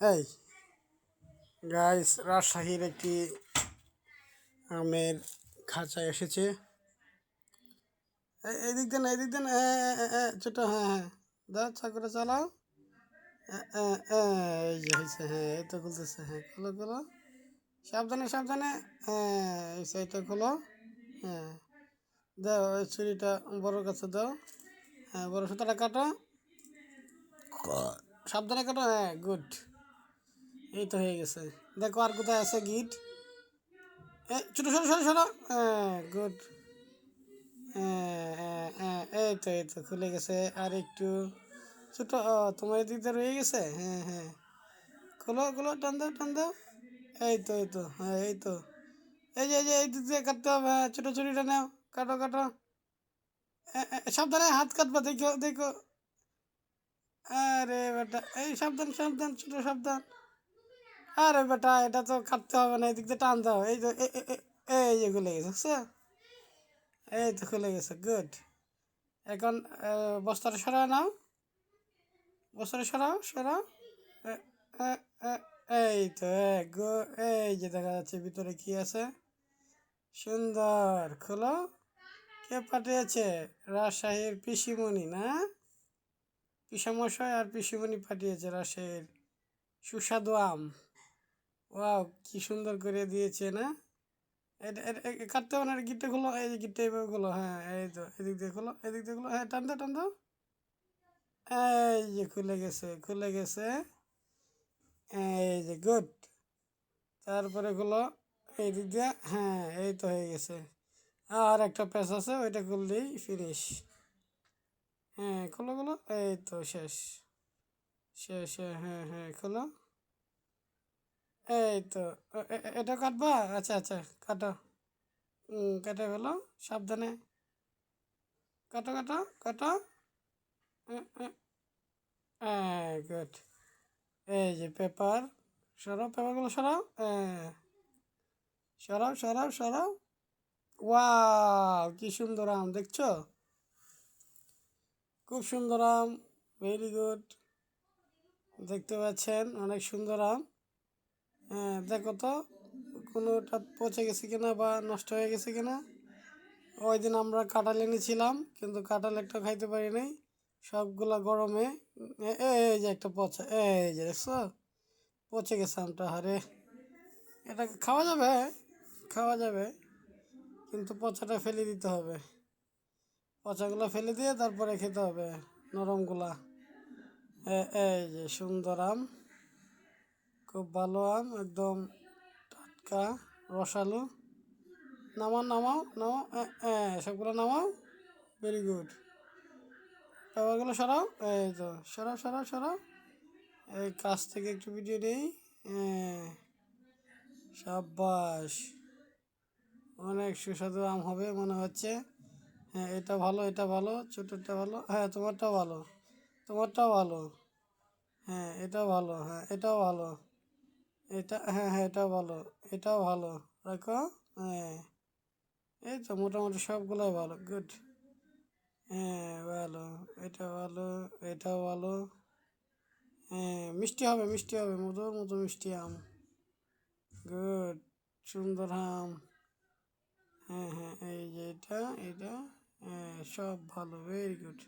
এই গাইস রাজশাহীর একটি আমের খাঁচা এসেছে। এই- এদিক দেন এদিক দেন হ্যাঁ, হ্যাঁ, হ্যাঁ, ছোট হ্যাঁ হ্যাঁ দাও চাকুরে চালাও। এই যে হয়েছে হ্যাঁ এই তো খুলতেছে হ্যাঁ খোলো খোলো। সাবধানে সাবধানে হ্যাঁ এই সাইডটা খোলো হ্যাঁ। দাও ওই ছুরিটা বড় কাছে দাও হ্যাঁ বড় সুতাটা কাটো। সাবধানে কাটো হ্যাঁ গুড এই তো হয়ে গেছে। দেখো আর কোথায় আছে গিট? ছোটো ছোটো ছোটো ছোটো। হ্যাঁ গুড। হ্যাঁ এই তো এই তো, খুলে গেছে। আর একটু ছোটো, ও, তোমার এদিকটা রয়ে গেছে? হ্যাঁ হ্যাঁ। খোলো খোলো, টান দাও টান দাও। এই তো এই তো হ্যাঁ এই তো। এই যে এই যে, এই দিক দিয়ে কাটতে হবে। হ্যাঁ ছোটো ছুরিটা নাও। কাটো কাটো। সাবধানে হাত কাটবা, দেখো দেখো। আরে বেটা, এই সাবধান সাবধান, ছোটো সাবধান। আরে বেটা এটা তো কাটতে হবে না এদিক দিয়ে টান দাও। এই তো এই যে খুলে গেছে বুঝছ? এই তো খুলে গেছে গুড এখন আহ, বস্তাটা সরাও নাও। বস্তাটা সরাও সরাও। এই তো এই যে দেখা যাচ্ছে ভিতরে কি আছে। সুন্দর খোলো। কে পাঠিয়েছে? রাজশাহীর পিসিমণি না? পিসামশাই আর পিসিমণি পাঠিয়েছে রাজশাহীর সুস্বাদু আম। ওয়াও কি সুন্দর করে দিয়েছে না? এটা কাটতে হবে না গিটটা খোলো এই যে গিটটা এইভাবে খোলো হ্যাঁ এই তো এদিক দিয়ে খোলো এদিক দিয়ে খোলো হ্যাঁ টান দাও এই যে খুলে গেছে খুলে গেছে। এই যে গুড। তারপরে খোলো এই দিক দিয়ে হ্যাঁ এই তো হয়ে গেছে। আর একটা প্যাচ আছে ওইটা করলেই ফিনিশ হ্যাঁ খোলো খোলো এই তো শেষ। শেষ হ্যাঁ, হ্যাঁ হ্যাঁ খোলো। এই তো এটা কাটবা? আচ্ছা আচ্ছা কাটো। কেটে ফেলো, সাবধানে। কাটো কাটো কাটো। গুড। এই যে পেপার, সরাও, পেপারগুলো সরাও। হ্যাঁ। সরাও সরাও সরাও। ওয়াও, কি সুন্দর আম, দেখছ? খুব সুন্দর আম, ভেরি গুড। দেখতে পাচ্ছেন, অনেক সুন্দর আম। হ্যাঁ দেখো তো, কোনোটা পচে গেছে কিনা বা নষ্ট হয়ে গেছে কিনা, ওই দিন আমরা কাঁঠাল এনেছিলাম, কিন্তু কাঁঠাল একটা খাইতে পারি নাই, সবগুলা গরমে এই যে একটা পচা, এই যে দেখছ, পচে গেছে আমটা হারে এটা খাওয়া যাবে খাওয়া যাবে, কিন্তু পচাটা ফেলে দিতে হবে, পচাগুলো ফেলে দিয়ে তারপরে খেতে হবে, নরমগুলা এই যে সুন্দর আম। খুব ভালো আম একদম টাটকা রসালো। নামাও নামাও নামাও এ, সবগুলো নামাও। ভেরি গুড পেপারগুলো সরাও। এই তো সরাও সরাও সরাও। এই কাছ থেকে একটু ভিডিও নেই। হ্যাঁ সাব্বাস। অনেক সুস্বাদু আম হবে মনে হচ্ছে। হ্যাঁ এটা ভালো এটা ভালো ছোটোটা ভালো। হ্যাঁ তোমারটাও ভালো। তোমারটাও ভালো। হ্যাঁ এটাও ভালো হ্যাঁ এটাও ভালো। এটা হ্যাঁ হ্যাঁ এটাও ভালো এটাও ভালো। রাখো হ্যাঁ এই তো মোটামুটি সবগুলোই ভালো গুড হ্যাঁ ভালো, এটা ভালো, এটাও ভালো। হ্যাঁ মিষ্টি হবে মিষ্টি হবে, মধুর মতো মিষ্টি আম। গুড সুন্দর আম। হ্যাঁ হ্যাঁ এই যে এটা এটা হ্যাঁ সব ভালো ভেরি গুড